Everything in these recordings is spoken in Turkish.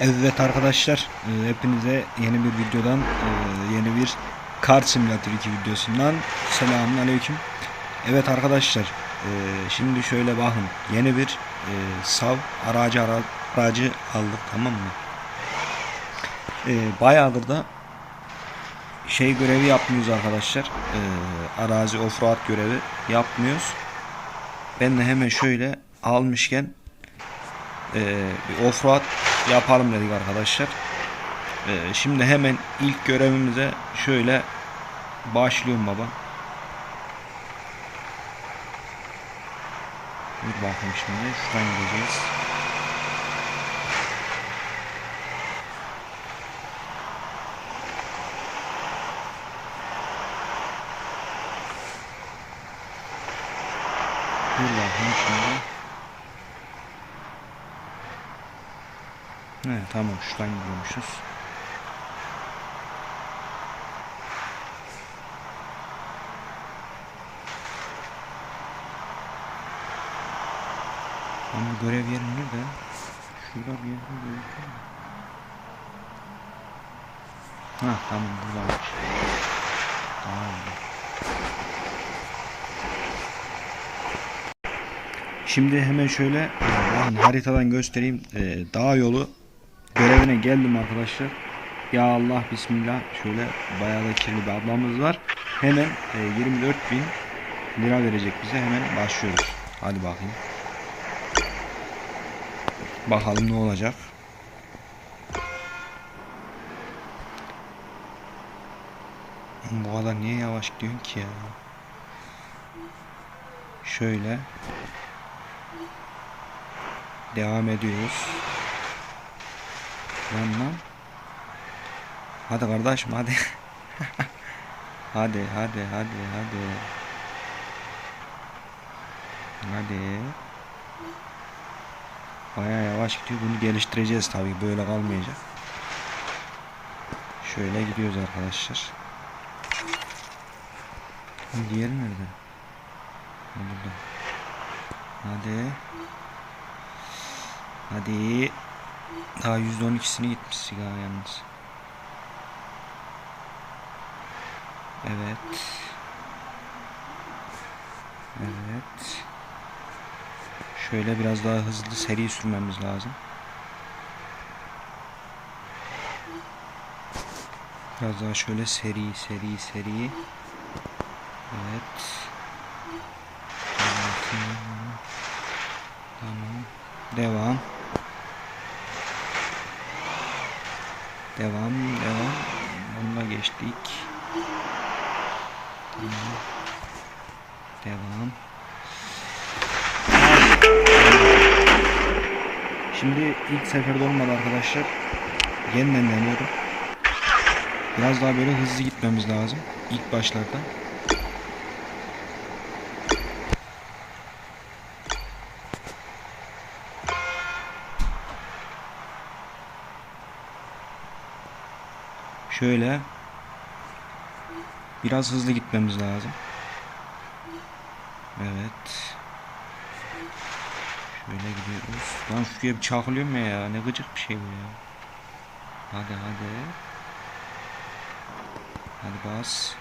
Evet arkadaşlar e, hepinize yeni bir videodan e, yeni bir Kar Simulator 2 videosundan selamun aleyküm. Evet arkadaşlar e, şimdi şöyle bakın yeni bir sav aracı ara- aracı aldık tamam mı? Bayağıdır da şey görevi yapmıyoruz arkadaşlar. Arazi offroad görevi yapmıyoruz. Ben de hemen şöyle almışken e, bir offroad yapalım dedik arkadaşlar. E, şimdi hemen ilk görevimize şöyle başlıyorum baba. Dur bakayım şimdi şuradan gideceğiz. Dur bakayım şimdi. He, tamam şuradan gidiyormuşuz. Ama görev yeri nerede? Şurada bir yerde gözüküyor. Ha tamam buradaymış. Tamam. Şimdi hemen şöyle haritadan göstereyim. E, dağ yolu görevine geldim arkadaşlar. Ya Allah bismillah şöyle bayağı da kirli bir ablamız var. Hemen e, 24 bin lira verecek bize. Hemen başlıyoruz. Hadi bakayım. Bakalım ne olacak. Bu kadar niye yavaş diyorsun ki ya? Şöyle. Devam ediyoruz. Lan lan. Hadi kardeşim hadi. hadi hadi hadi hadi. Hadi. Baya yavaş gidiyor. Bunu geliştireceğiz tabii. Böyle kalmayacak. Şöyle gidiyoruz arkadaşlar. Diğeri nerede? Ha, burada. Hadi. Hadi. Daha %12'sini gitmiş sigara yalnız. Evet. Evet. Şöyle biraz daha hızlı seri sürmemiz lazım. Biraz daha şöyle seri seri seri. Evet. Tamam. Devam. Devam, devam. Bununla geçtik. Devam. Şimdi ilk seferde olmadı arkadaşlar. Yeniden deniyorum. Biraz daha böyle hızlı gitmemiz lazım. ilk başlarda. Şöyle biraz hızlı gitmemiz lazım. Evet. Şöyle gidiyoruz. Lan şuraya bir çakılıyorum ya, ya. Ne gıcık bir şey bu ya. Hadi hadi. Hadi bas.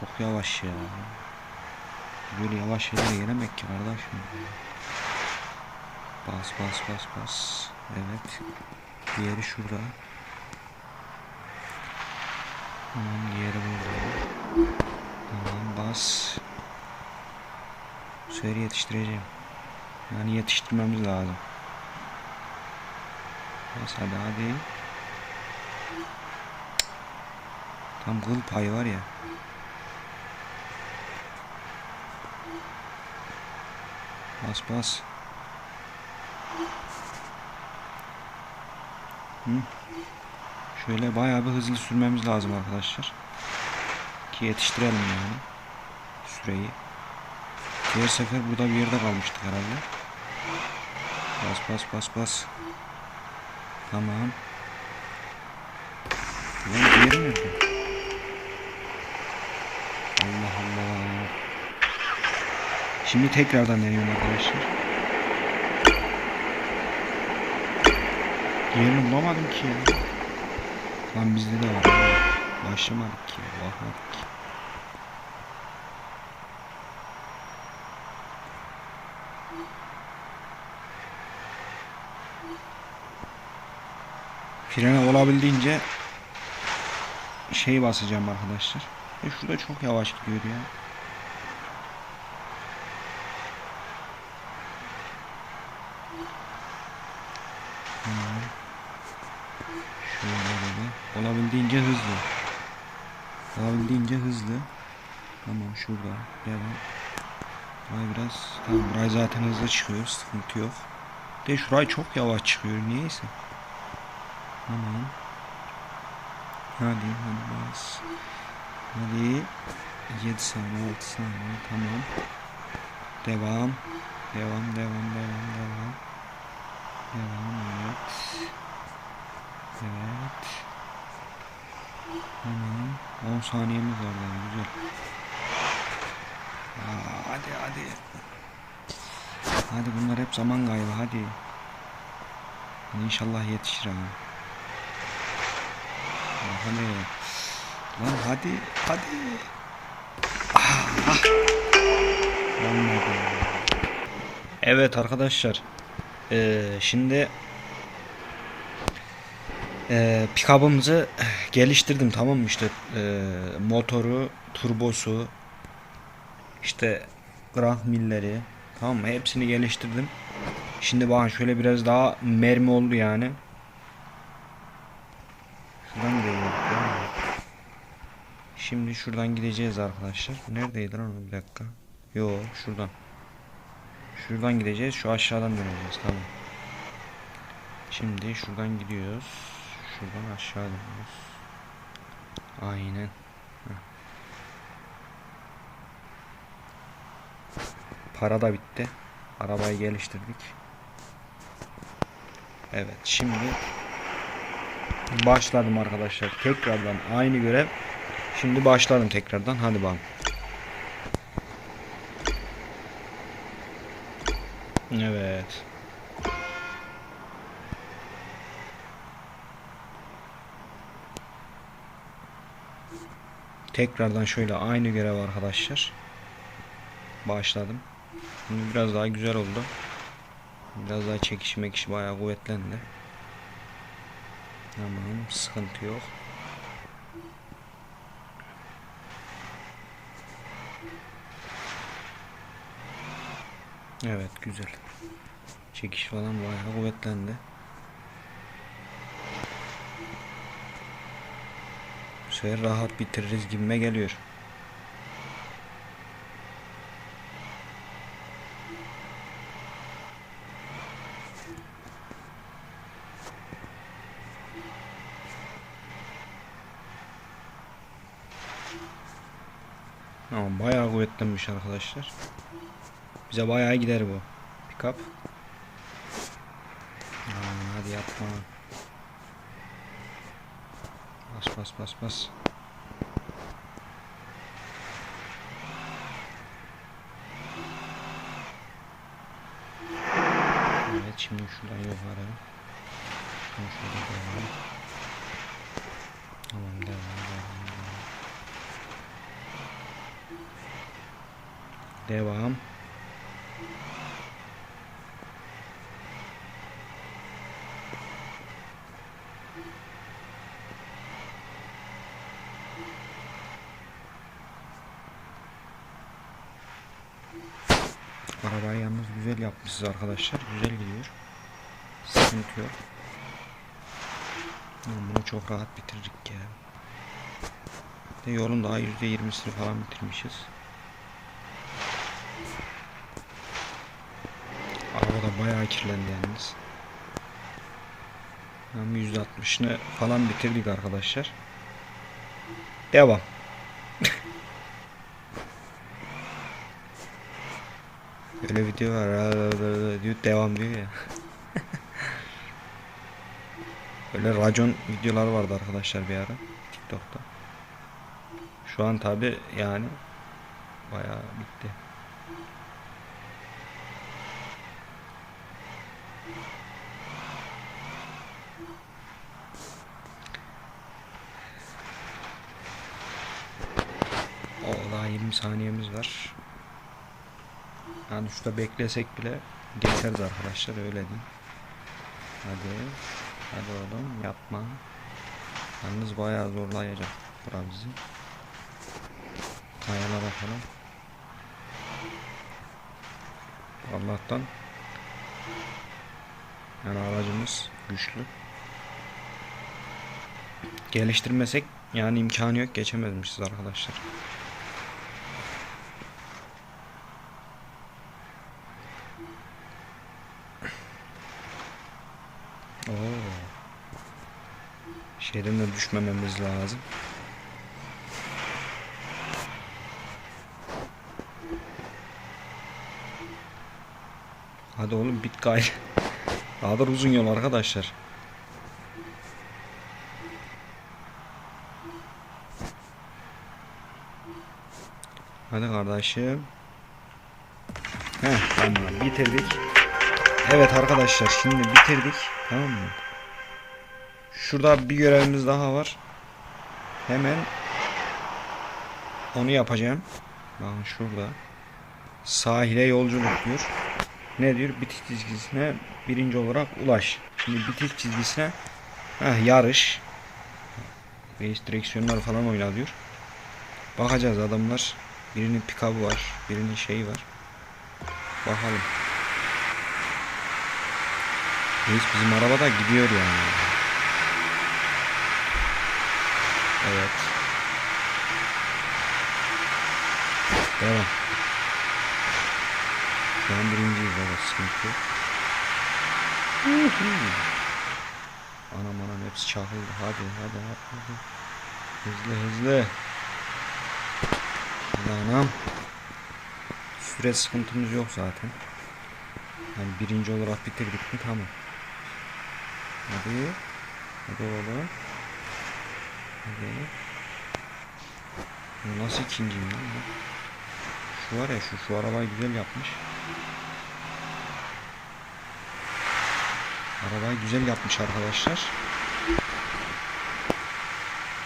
Çok yavaş ya. Böyle yavaş şeyler yenemek ki kardeşim. Bas bas bas bas. Evet. Diğeri şurada. Tamam diğeri burada. Tamam bas. Sefer yetiştireceğim. Yani yetiştirmemiz lazım. Bas hadi hadi. Tam kıl payı var ya. Bas bas. Hı. Şöyle bayağı bir hızlı sürmemiz lazım arkadaşlar. Ki yetiştirelim yani. Süreyi. Diğer sefer burada bir yerde kalmıştık herhalde. Bas bas bas bas. Tamam. Lan diğeri nerede? Allah Allah. Şimdi tekrardan deniyorum arkadaşlar. Yerini bulamadım ki ya. Lan bizde de var. Başlamadık ki. Bakmadık ki. Frene olabildiğince şey basacağım arkadaşlar. E şurada çok yavaş gidiyor ya. Tamam. Şöyle böyle. Olabildiğince hızlı. Olabildiğince hızlı. Tamam şurada. Devam. Burayı biraz tamam burayı zaten hızlı çıkıyor. Sıkıntı yok. De şurayı çok yavaş çıkıyor. Niyeyse. Tamam. Hadi hadi bas. Hadi. 7 saniye 6 saniye tamam. Devam. Devam devam devam devam. Devam evet. Evet. Tamam. 10 saniyemiz var daha güzel. Aa, hadi hadi. Hadi bunlar hep zaman kaybı hadi. İnşallah yetişir ha. Ya Hadi. Lan hadi hadi. Ah. Olmadı. Evet arkadaşlar. Ee, şimdi ee, pick-up'ımızı geliştirdim tamam mı işte ee, motoru, turbosu işte crank milleri tamam mı hepsini geliştirdim. Şimdi bakın şöyle biraz daha mermi oldu yani. Şuradan gidelim. Şimdi şuradan gideceğiz arkadaşlar. Neredeydi lan bir dakika. Yo şuradan. Şuradan gideceğiz. Şu aşağıdan döneceğiz. Tamam. Şimdi şuradan gidiyoruz. Şuradan aşağı dönüyoruz. Aynen. Para da bitti. Arabayı geliştirdik. Evet şimdi başladım arkadaşlar. Tekrardan aynı görev. Şimdi başladım tekrardan. Hadi bakalım. Evet. Tekrardan şöyle aynı görev arkadaşlar. Başladım. Şimdi biraz daha güzel oldu. Biraz daha çekişme ekşi bayağı kuvvetlendi. Tamam sıkıntı yok. Evet güzel. Çekiş falan bayağı kuvvetlendi. Sefer rahat bitiririz gibime geliyor. Ama bayağı kuvvetlenmiş arkadaşlar. Bize bayağı gider bu. Pickup. Aa, hadi yapma. Bas bas bas bas. Evet şimdi şuradan yukarı. Şimdi şurada devam. Tamam devam devam devam. Devam. Arabayı yalnız yapmışız arkadaşlar. Güzel gidiyor. Sıkıntı yok. Bunu çok rahat bitirdik ya. De yolun daha %20'sini falan bitirmişiz. Araba da bayağı kirlendi yalnız. Ama %60'ını falan bitirdik arkadaşlar. Devam. Böyle video var. Diyor devam diyor ya. Böyle racon videolar vardı arkadaşlar bir ara TikTok'ta. Şu an tabi yani bayağı bitti. Allah 20 saniyemiz var. Yani şurada beklesek bile geçeriz arkadaşlar öyle diyeyim. Hadi. Hadi oğlum yapma. Yalnız bayağı zorlayacak bura bizi. Kayala bakalım. Allah'tan yani aracımız güçlü. Geliştirmesek yani imkanı yok geçemezmişiz arkadaşlar. Oo. De düşmememiz lazım. Hadi oğlum bit gay. Daha da uzun yol arkadaşlar. Hadi kardeşim. Heh tamam bitirdik. Evet arkadaşlar şimdi bitirdik. Tamam mı? Şurada bir görevimiz daha var. Hemen onu yapacağım. Bakın şurada. Sahile yolculuk diyor. Ne diyor? Bitiş çizgisine birinci olarak ulaş. Şimdi bitiş çizgisine heh, yarış. Reis direksiyonlar falan oyna diyor. Bakacağız adamlar. Birinin pikabı var. Birinin şeyi var. Bakalım. Reis bizim arabada gidiyor yani. Evet. Devam. Şu an birinciyiz baba sıkıntı yok. Anam anam hepsi çakıldı. Hadi hadi. hadi. Hızlı hızlı. Hadi anam. Süre sıkıntımız yok zaten. Yani birinci olarak bitirdik mi tamam. Hadi. Hadi oğlum. Bu nasıl ikinciyim lan ben? Şu var ya şu şu arabayı güzel yapmış. Arabayı güzel yapmış arkadaşlar.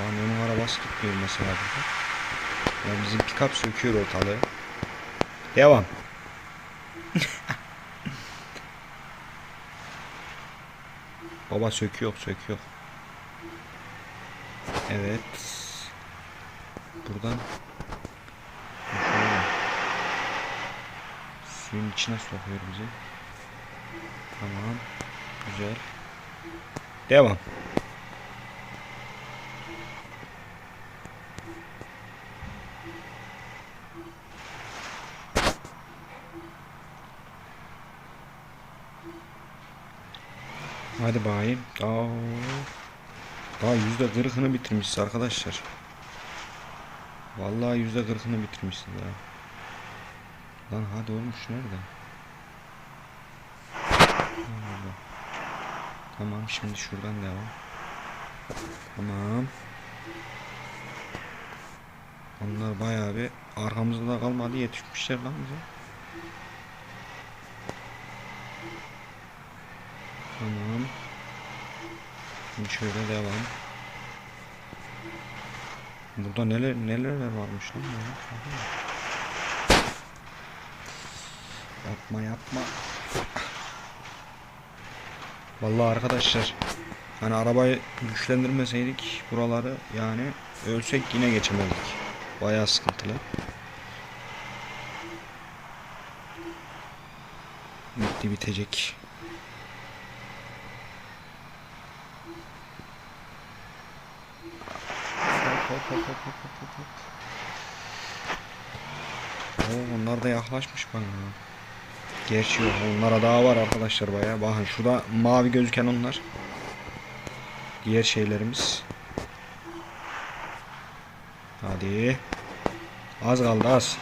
Lan onun arabası tutmuyor mesela burada. Yani bizim pick-up söküyor ortalığı. Devam. Baba söküyor söküyor. Evet. Buradan. Suyun içine sokuyor bizi. Tamam. Güzel. Devam. Hadi bayım. Daha daha yüzde kırkını bitirmişiz arkadaşlar. Vallahi yüzde kırkını bitirmişiz ha. Lan hadi şu nerede? Tamam şimdi şuradan devam. Tamam. Onlar bayağı bir arkamızda da kalmadı yetişmişler lan bize. Tamam. Şöyle devam. Burada neler neler varmış lan ya. Yapma yapma. Vallahi arkadaşlar hani arabayı güçlendirmeseydik buraları yani ölsek yine geçemezdik. Bayağı sıkıntılı. Bitti bitecek. Hop hop hop hop hop hop hop. Oo, onlar da yaklaşmış bana. Gerçi yok. Onlara daha var arkadaşlar bayağı. Bakın şurada mavi gözüken onlar. Diğer şeylerimiz. Hadi. Az kaldı az.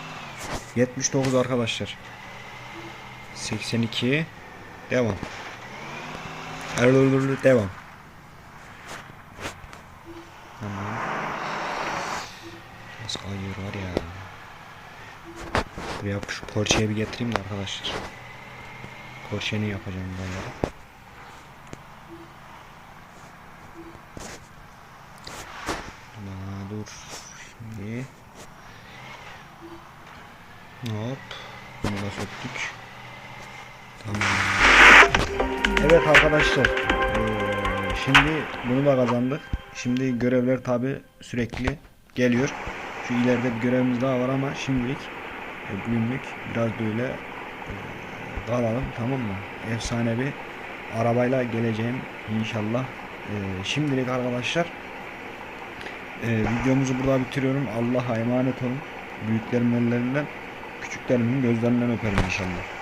79 arkadaşlar. 82. Devam. Devam. Tamam. Nasıl kayıyor var ya. Buraya şu Porsche'ye bir getireyim de arkadaşlar. Porsche'ni yapacağım bunları. Ama Şimdi görevler tabi sürekli geliyor. Şu ileride bir görevimiz daha var ama şimdilik e, bugünlük biraz böyle e, kalalım tamam mı? Efsane bir arabayla geleceğim inşallah. E, şimdilik arkadaşlar e, videomuzu burada bitiriyorum. Allah'a emanet olun. Büyüklerimin ellerinden, küçüklerimin gözlerinden öperim inşallah.